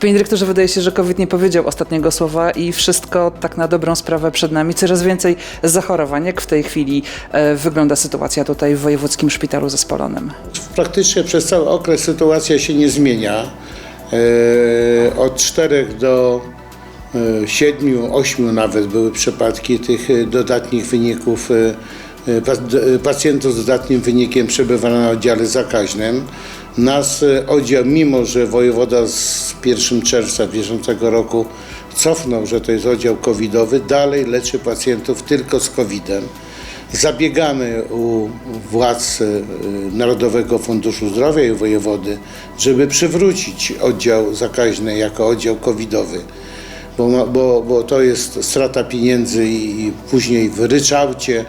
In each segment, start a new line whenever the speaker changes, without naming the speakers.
Panie dyrektorze, wydaje się, że COVID nie powiedział ostatniego słowa i wszystko tak na dobrą sprawę przed nami. Coraz więcej zachorowań. Jak w tej chwili e, wygląda sytuacja tutaj w Wojewódzkim Szpitalu Zespolonym?
Praktycznie przez cały okres sytuacja się nie zmienia. E, Od 4 do 7, 8 nawet były przypadki tych e, dodatnich wyników e, e, e, pacjentów z dodatnim wynikiem przebywania na oddziale zakaźnym. Nas e, oddział, mimo że wojewoda z 1 czerwca bieżącego roku cofnął, że to jest oddział covidowy, dalej leczy pacjentów tylko z covidem. Zabiegamy u władz Narodowego Funduszu Zdrowia i wojewody, żeby przywrócić oddział zakaźny jako oddział covidowy, bo, bo, bo to jest strata pieniędzy i później w ryczałcie,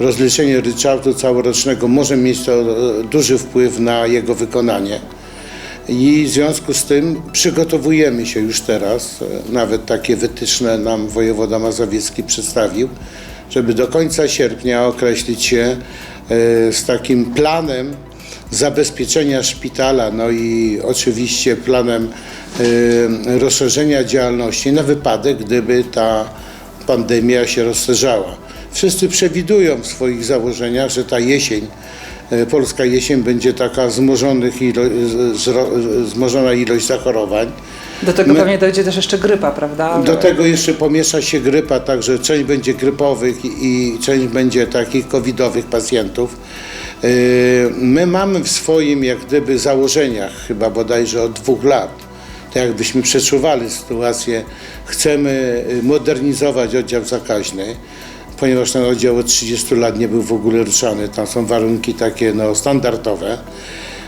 rozliczenie ryczałtu całorocznego może mieć to e, duży wpływ na jego wykonanie. I w związku z tym przygotowujemy się już teraz, e, nawet takie wytyczne nam wojewoda mazowiecki przedstawił, żeby do końca sierpnia określić się e, z takim planem zabezpieczenia szpitala, no i oczywiście planem rozszerzenia działalności na wypadek, gdyby ta pandemia się rozszerzała. Wszyscy przewidują w swoich założeniach, że ta jesień E, Polska jesień będzie taka wzmożonych ilo, z- zro- wzmożona ilość zachorowań.
Do tego
My-
pewnie dojdzie też jeszcze grypa, prawda?
Do tego jeszcze pomiesza się grypa, także część będzie grypowych i i część będzie takich covidowych pacjentów. E, My mamy w swoim jak gdyby założeniach, chyba bodajże od dwóch lat, tak jakbyśmy przeczuwali sytuację, chcemy e, modernizować oddział zakaźny, ponieważ ten oddział od 30 lat nie był w ogóle ruszany, tam są warunki takie no, standardowe.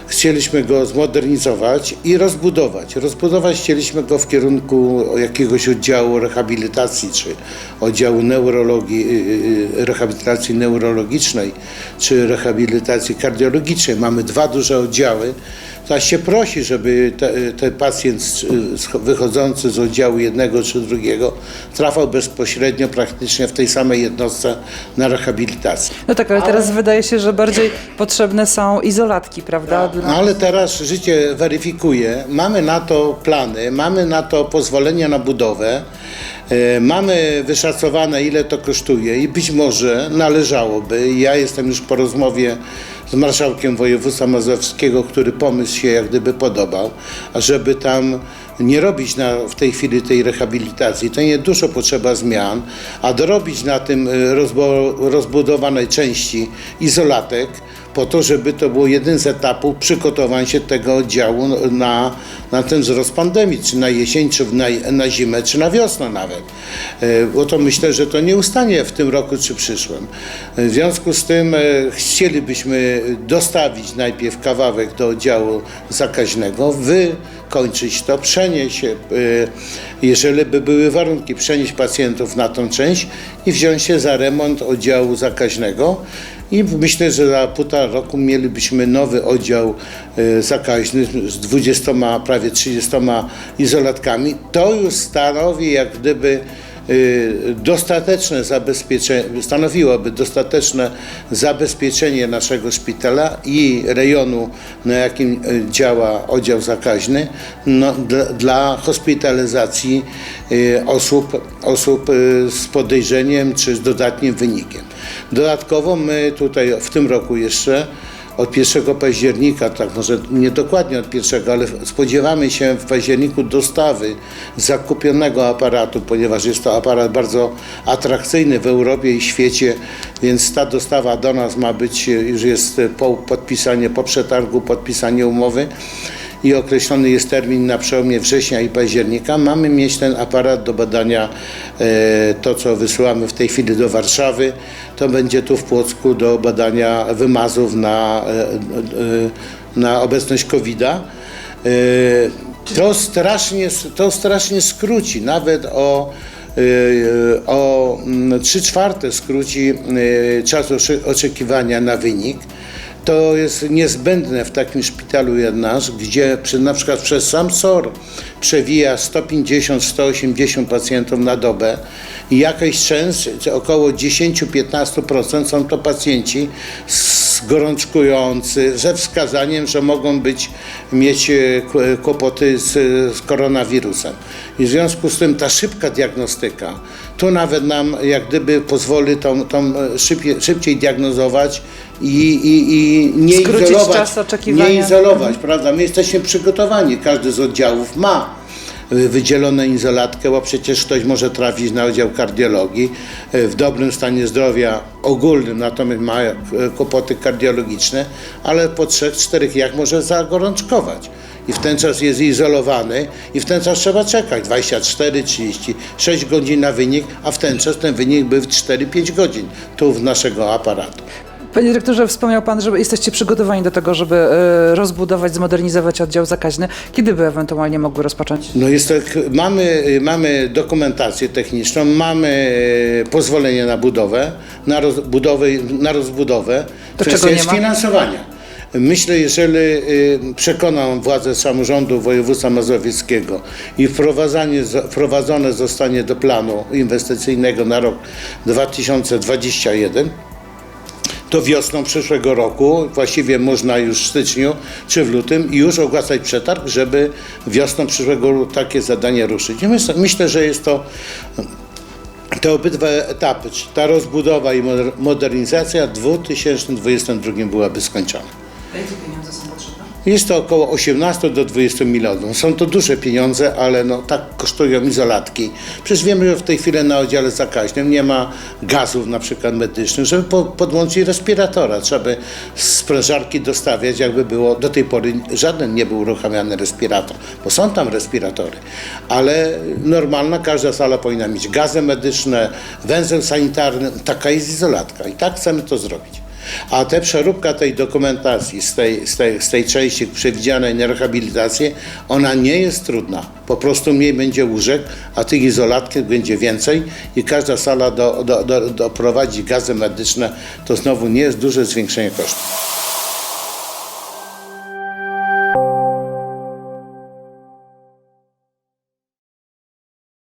Chcieliśmy go zmodernizować i rozbudować. Rozbudować chcieliśmy go w kierunku jakiegoś oddziału rehabilitacji, czy oddziału neurologii, y, y, rehabilitacji neurologicznej, czy rehabilitacji kardiologicznej. Mamy dwa duże oddziały. Teraz się prosi, żeby te, ten pacjent wychodzący z oddziału jednego czy drugiego trafiał bezpośrednio praktycznie w tej samej jednostce na rehabilitację.
No tak, ale teraz wydaje się, że bardziej potrzebne są izolatki, prawda? Dla-
No, ale teraz życie weryfikuje. Mamy na to plany, mamy na to pozwolenie na budowę, e, mamy wyszacowane ile to kosztuje i być może należałoby, ja jestem już po rozmowie z marszałkiem województwa mazowskiego, który pomysł się jak gdyby podobał, żeby tam nie robić na, w tej chwili tej rehabilitacji, to nie dużo potrzeba zmian, a dorobić na tym e, rozbo, rozbudowanej części izolatek, po to, żeby to było jeden z etapów przygotowań się tego oddziału na, na ten wzrost pandemii, czy na jesień, czy na, na zimę, czy na wiosnę nawet. E, Bo to myślę, że to nie ustanie w tym roku, czy przyszłym. E, W związku z tym chcielibyśmy dostawić najpierw kawałek do oddziału zakaźnego, wykończyć to, przenieść, e, jeżeli by były warunki, przenieść pacjentów na tą część i wziąć się za remont oddziału zakaźnego. I myślę, że za półtora roku mielibyśmy nowy oddział e, zakaźny z 20, prawie 30 izolatkami. To już stanowi jak gdyby dostateczne zabezpieczenie, stanowiłoby dostateczne zabezpieczenie naszego szpitala i rejonu, na jakim e, działa oddział zakaźny, no, dla, dla hospitalizacji e, osób, osób z podejrzeniem czy z dodatnim wynikiem. Dodatkowo my tutaj w tym roku jeszcze od 1 października, tak może nie dokładnie od 1, ale spodziewamy się w październiku dostawy zakupionego aparatu, ponieważ jest to aparat bardzo atrakcyjny w Europie i świecie, więc ta dostawa do nas ma być, już jest po podpisanie, po przetargu, podpisanie umowy i określony jest termin na przełomie września i października. Mamy mieć ten aparat do badania, e, to co wysyłamy w tej chwili do Warszawy, to będzie tu w Płocku do badania wymazów na, e, e, na obecność COVID-a. To strasznie, to strasznie skróci, nawet o, o 3 czwarte skróci czas oczekiwania na wynik. To jest niezbędne w takim szpitalu jak nasz, gdzie przy, na przykład przez sam SOR przewija 150-180 pacjentów na dobę i jakaś część, około 10-15% są to pacjenci gorączkujący, ze wskazaniem, że mogą być, mieć e, k- kłopoty z, z koronawirusem. I w związku z tym ta szybka diagnostyka, tu nawet nam jak gdyby pozwoli tą, tą e, szybciej diagnozować i, i, i nie
Skrócić
izolować.
czas oczekiwania.
Nie izolować, prawda? My jesteśmy przygotowani, każdy z oddziałów ma y, wydzieloną izolatkę, bo przecież ktoś może trafić na oddział kardiologii y, w dobrym stanie zdrowia ogólnym, natomiast ma y, kłopoty kardiologiczne, ale po trzech, czterech jak może zagorączkować. I w ten czas jest izolowany i w ten czas trzeba czekać 24, 36 godzin na wynik, a w ten czas ten wynik był w 4-5 godzin tu w naszego aparatu.
Panie dyrektorze, wspomniał Pan, że jesteście przygotowani do tego, żeby e, rozbudować, zmodernizować oddział zakaźny. Kiedy by ewentualnie mogły rozpocząć?
No jest tak, mamy, mamy dokumentację techniczną, mamy e, pozwolenie na budowę, na, rozbudowę, na rozbudowę.
To
Kwestia
czego nie ma?
finansowania. Myślę, jeżeli y, przekonam władze samorządu województwa mazowieckiego i wprowadzone zostanie do planu inwestycyjnego na rok 2021, to wiosną przyszłego roku, właściwie można już w styczniu czy w lutym, już ogłaszać przetarg, żeby wiosną przyszłego roku takie zadanie ruszyć. Myślę, że jest to te obydwa etapy, ta rozbudowa i moder- modernizacja w 2022 byłaby skończona.
Jakie pieniądze są?
Jest to około 18 do 20 milionów. Są to duże pieniądze, ale no, tak kosztują izolatki. Przecież wiemy, że w tej chwili na oddziale zakaźnym nie ma gazów na przykład medycznych, żeby po, podłączyć respiratora. Trzeba by sprężarki dostawiać, jakby było do tej pory żaden nie był uruchamiany respirator, bo są tam respiratory. Ale normalna, każda sala powinna mieć gazy medyczne, węzeł sanitarny. Taka jest izolatka i tak chcemy to zrobić. A te przeróbka tej dokumentacji z tej, z tej, z tej części przewidzianej na rehabilitację, ona nie jest trudna. Po prostu mniej będzie łóżek, a tych izolatki będzie więcej i każda sala do, do, do, doprowadzi gazy medyczne, to znowu nie jest duże zwiększenie kosztów.